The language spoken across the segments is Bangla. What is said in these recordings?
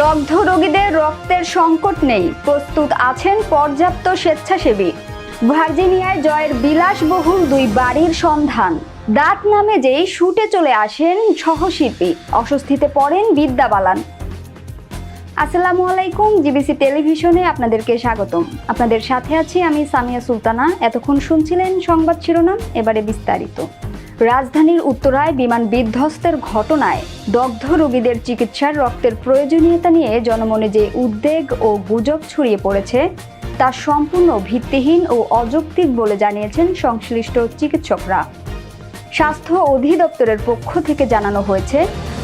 দগ্ধ রোগীদের রক্তের সংকট নেই। প্রস্তুত আছেন পর্যাপ্ত স্বেচ্ছাসেবী। ভার্জিনিয়ায় জয়ের বিলাসবহুল দুই বাড়ির সন্ধান। দাঁত নামে যেই শুটে চলে আসেন সহশিল্পী। অস্বস্তিতে পড়েন বিদ্যা বালান। আসসালামু আলাইকুম, জিবিসি টেলিভিশনে আপনাদেরকে স্বাগতম। আপনাদের সাথে আছি আমি সামিয়া সুলতানা। এতক্ষণ শুনছিলেন সংবাদ শিরোনাম, এবারে বিস্তারিত। রাজধানীর উত্তরায় বিমান বিধ্বস্তের ঘটনায় দগ্ধ রোগীদের চিকিৎসার রক্তের প্রয়োজনীয়তা নিয়ে জনমনে যে উদ্বেগ ও গুজব ছড়িয়ে পড়েছে, তা সম্পূর্ণ ভিত্তিহীন ও অযৌক্তিক বলে জানিয়েছেন সংশ্লিষ্ট চিকিৎসকরা। স্বাস্থ্য অধিদপ্তরের পক্ষ থেকে জানানো হয়েছে,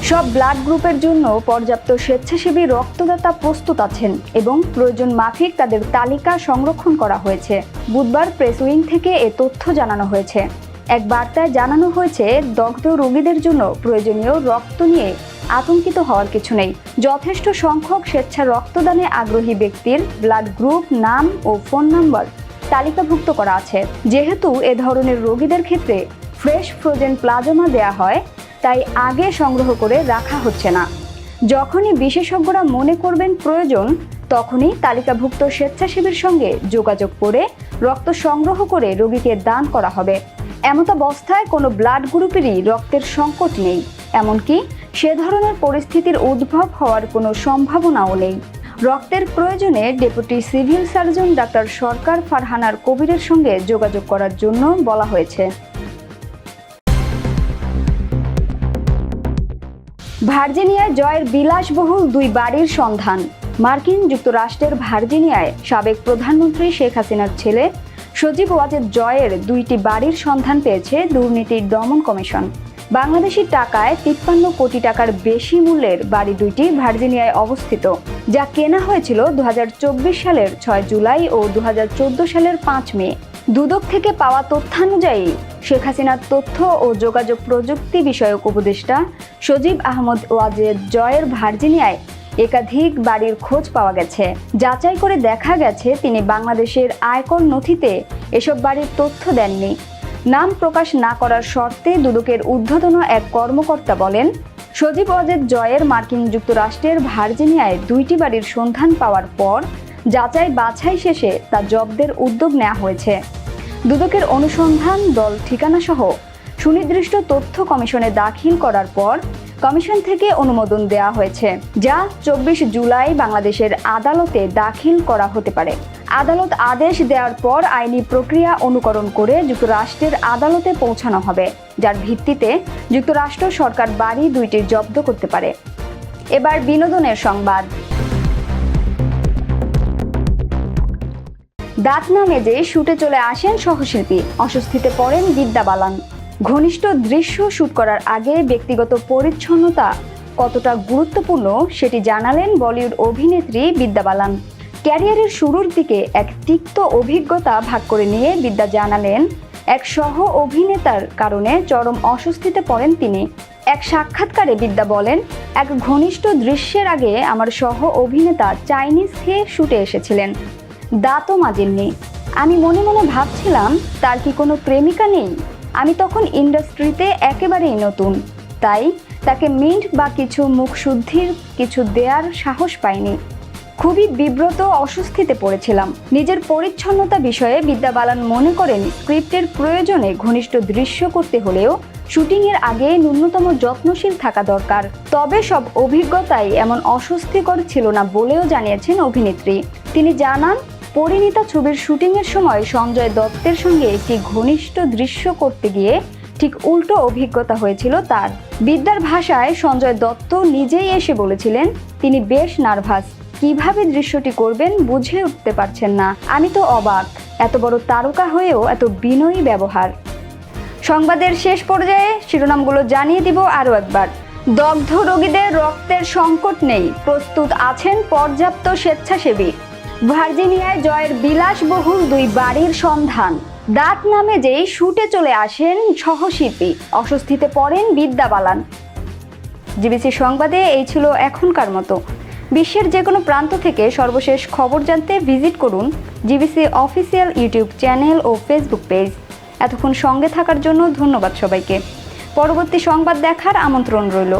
সব ব্লাড গ্রুপের জন্য পর্যাপ্ত স্বেচ্ছাসেবী রক্তদাতা প্রস্তুত আছেন এবং প্রয়োজন মাফিক তাদের তালিকা সংরক্ষণ করা হয়েছে। বুধবার প্রেস উইং থেকে এ তথ্য জানানো হয়েছে। এক বার্তায় জানানো হয়েছে, দগ্ধ রোগীদের জন্য প্রয়োজনীয় রক্ত নিয়ে আতঙ্কিত হওয়ার কিছু নেই। যথেষ্ট সংখ্যক স্বেচ্ছা রক্তদানে আগ্রহী ব্যক্তির ব্লাড গ্রুপ, নাম ও ফোন নম্বর তালিকাভুক্ত করা আছে। যেহেতু এ ধরনের রোগীদের ক্ষেত্রে ফ্রেশ ফ্রোজেন প্লাজমা দেয়া হয়, তাই আগে সংগ্রহ করে রাখা হচ্ছে না। যখনই বিশেষজ্ঞরা মনে করবেন প্রয়োজন, তখনই তালিকাভুক্ত স্বেচ্ছাসেবীর সঙ্গে যোগাযোগ করে রক্ত সংগ্রহ করে রোগীকে দান করা হবে। এমত অবস্থায় কোনো ব্লাড গ্রুপেরই রক্তের সংকট নেই। এমনকি সে ধরনের পরিস্থিতির উদ্ভব হওয়ার কোনো সম্ভাবনাও নেই। রক্তের প্রয়োজনে deputy civil surgeon doctor Sarkar ফারহানার কবিরের সঙ্গে যোগাযোগ করার জন্য বলা হয়েছে। ভার্জিনিয়ায় জয়ের বিলাসবহুল দুই বাড়ির সন্ধান। মার্কিন যুক্তরাষ্ট্রের ভার্জিনিয়ায় সাবেক প্রধানমন্ত্রী শেখ হাসিনার ছেলে সজীব ওয়াজেদ জয়ের দুইটি বাড়ির সন্ধান পেয়েছে দুর্নীতির দমন কমিশন। বাংলাদেশি টাকায় তিপ্পান্ন কোটি টাকার বেশি মূল্যের বাড়ি দুইটি ভার্জিনিয়ায় অবস্থিত, যা কেনা হয়েছিল দু হাজার চব্বিশ সালের ছয় জুলাই ও দু হাজার চোদ্দ সালের পাঁচ মে। দুদক থেকে পাওয়া তথ্যানুযায়ী, শেখ হাসিনার তথ্য ও যোগাযোগ প্রযুক্তি বিষয়ক উপদেষ্টা সজীব আহমদ ওয়াজেদ জয়ের ভার্জিনিয়ায় একাধিক বাড়ির খোঁজ পাওয়া গেছে। যাচাই করে দেখা গেছে, তিনি বাংলাদেশের আয়কর নথিতে এসব বাড়ির তথ্য দেননি। নাম প্রকাশ না করার শর্তে দুদকের ঊর্ধ্বতন এক কর্মকর্তা বলেন, সজীব অজেদ জয়ের মার্কিন যুক্তরাষ্ট্রের ভার্জিনিয়ায় দুইটি বাড়ির সন্ধান পাওয়ার পর যাচাই বাছাই শেষে তা জব্দের উদ্যোগ নেওয়া হয়েছে। দুদকের অনুসন্ধান দল ঠিকানা সহ সুনির্দিষ্ট তথ্য কমিশনে দাখিল করার পর কমিশন থেকে অনুমোদন দেওয়া হয়েছে, যা চব্বিশ জুলাই বাংলাদেশের আদালতে দাখিল করা হতে পারে। আদালত আদেশ দেওয়ার পর আইনি প্রক্রিয়া অনুকরণ করে যুক্তরাষ্ট্রের আদালতে পৌঁছানো হবে, যার ভিত্তিতে যুক্তরাষ্ট্র সরকার বাড়ি দুইটি জব্দ করতে পারে। এবার বিনোদনের সংবাদ। দাঁত না মেজে শুটে চলে আসেন সহশিল্পী, অস্বস্তিতে পড়েন বিদ্যা বালান। ঘনিষ্ঠ দৃশ্য শ্যুট করার আগে ব্যক্তিগত পরিচ্ছন্নতা কতটা গুরুত্বপূর্ণ সেটি জানালেন বলিউড অভিনেত্রী বিদ্যা বালান। ক্যারিয়ারের শুরুর দিকে এক তিক্ত অভিজ্ঞতা ভাগ করে নিয়ে বিদ্যা জানালেন, এক সহ অভিনেতার কারণে চরম অস্বস্তিতে পড়েন তিনি। এক সাক্ষাৎকারে বিদ্যা বলেন, এক ঘনিষ্ঠ দৃশ্যের আগে আমার সহ অভিনেতা চাইনিজ খেয়ে শুটে এসেছিলেন। দাঁতও মাজেননি। আমি মনে মনে ভাবছিলাম, তার কি কোনো প্রেমিকা নেই? আমি তখন ইন্ডাস্ট্রিতে একেবারেই নতুন। তাই তাকে মিন্ট বা কিছু মুখশুদ্ধির কিছু দেওয়ার সাহস পাইনি। খুবই বিব্রত অস্বস্তিতে পড়েছিলাম। নিজের পরিচ্ছন্নতা বিষয়ে বিদ্যা বালান মনে করেন, স্ক্রিপ্টের প্রয়োজনে ঘনিষ্ঠ দৃশ্য করতে হলেও শুটিংয়ের আগে ন্যূনতম যত্নশীল থাকা দরকার। তবে সব অভিজ্ঞতাই এমন অস্বস্তিকর ছিল না বলেও জানিয়েছেন অভিনেত্রী। তিনি জানান পরিণীতা ছবির শুটিংয়ের সময় সঞ্জয় দত্তের সঙ্গে একটি ঘনিষ্ঠ দৃশ্য করতে গিয়ে ঠিক উল্টো অভিজ্ঞতা হয়েছিল তার। বিদ্যার ভাষায় সঞ্জয় দত্ত নিজেই এসে বলেছিলেন, তিনি বেশ নার্ভাস। কীভাবে দৃশ্যটি করবেন বুঝে উঠতে পারছেন না। আমি তো অবাক। এত বড় তারকা হয়েও এত বিনয়ী ব্যবহার। সংবাদের শেষ পর্যায়ে শিরোনামগুলো জানিয়ে দিব আরও একবার। দগ্ধ রোগীদের রক্তের সংকট নেই। প্রস্তুত আছেন পর্যাপ্ত স্বেচ্ছাসেবী। ভার্জিনিয়ায় জয়ের বিলাসবহুল দুই বাড়ির সন্ধান। দাঁত নামে যেই শুটে চলে আসেন সহশিল্পী, অস্বস্তিতে পড়েন বিদ্যা বালান জিবিসি সংবাদে এই ছিল এখনকার মতো। বিশ্বের যে কোনো প্রান্ত থেকে সর্বশেষ খবর জানতে ভিজিট করুন জিবিসি অফিসিয়াল ইউটিউব চ্যানেল ও ফেসবুক পেজ। এতক্ষণ সঙ্গে থাকার জন্য ধন্যবাদ সবাইকে। পরবর্তী সংবাদ দেখার আমন্ত্রণ রইল।